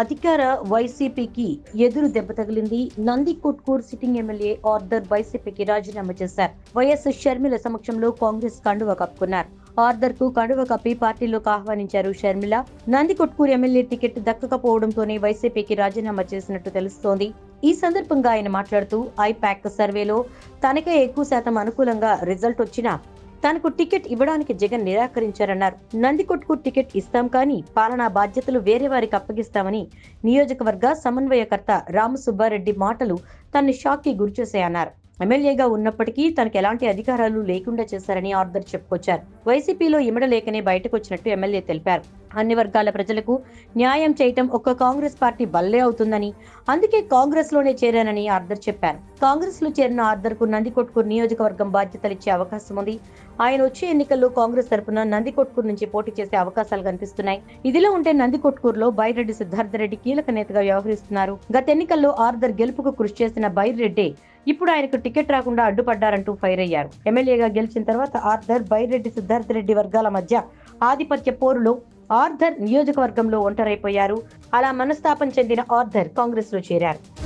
అధికార వైసీపీకి ఎదురు దెబ్బ తగిలింది Nandi Kotkur sitting MLA Arthur వైసీపీకి రాజీనామా చేశారు. వైఎస్ షర్మిల సమక్షంలో కాంగ్రెస్ కండువ కప్పుకున్నారు. ఆర్దర్కు కండువ కప్పి పార్టీలోకి ఆహ్వానించారు షర్మిల. నంది కొట్కూర్ ఎమ్మెల్యే టికెట్ దక్కకపోవడంతోనే వైసీపీకి రాజీనామా చేసినట్టు తెలుస్తోంది. ఈ సందర్భంగా ఆయన మాట్లాడుతూ ఐపాక్ సర్వేలో తనకే ఎక్కువ శాతం అనుకూలంగా రిజల్ట్ వచ్చినా తనకు టికెట్ ఇవ్వడానికి జగన్ నిరాకరించారన్నారు. నందికొట్కు టికెట్ ఇస్తాం కానీ పాలనా బాధ్యతలు వేరే వారికి అప్పగిస్తామని నియోజకవర్గ సమన్వయకర్త రామసుబ్బారెడ్డి మాటలు తన్ని షాక్కి గురిచేశాయన్నారు. ఎమ్మెల్యేగా ఉన్నప్పటికీ తనకు ఎలాంటి అధికారాలు లేకుండా చేశారని ఆర్థర్ చెప్పుకొచ్చారు. వైసీపీలో ఇమడలేకనే బయటకు వచ్చినట్టు ఎమ్మెల్యే తెలిపారు. అన్ని వర్గాల ప్రజలకు న్యాయం చేయటం ఒక్క కాంగ్రెస్ పార్టీ బల్లే అవుతుందని అందుకే కాంగ్రెస్లోనే చేరానని ఆర్థర్ చెప్పారు. కాంగ్రెస్లో చేరిన ఆర్డర్కు నందికొట్కూరు నియోజకవర్గం బాధ్యతలు ఇచ్చే అవకాశం ఉంది. ఆయన వచ్చే ఎన్నికల్లో కాంగ్రెస్ తరపున నందికొట్కూరు నుంచి పోటీ చేసే అవకాశాలు కనిపిస్తున్నాయి. ఇదిలో ఉంటే నందికొట్కూరులో బైరెడ్డి సిద్ధార్థరెడ్డి కీలక నేతగా వ్యవహరిస్తున్నారు. గత ఎన్నికల్లో ఆర్థర్ గెలుపుకు కృషి చేసిన బైరెడ్డి ఇప్పుడు ఆయనకు టికెట్ రాకుండా అడ్డుపడ్డారంటూ ఫైర్ అయ్యారు. ఎమ్మెల్యేగా గెలిచిన తర్వాత ఆర్థర్ బైరెడ్డి సిద్ధార్థరెడ్డి వర్గాల మధ్య ఆధిపత్య పోరులో ఆర్థర్ నియోజకవర్గంలో ఒంటరైపోయారు. అలా మనస్తాపం చెందిన ఆర్థర్ కాంగ్రెస్లో చేరారు.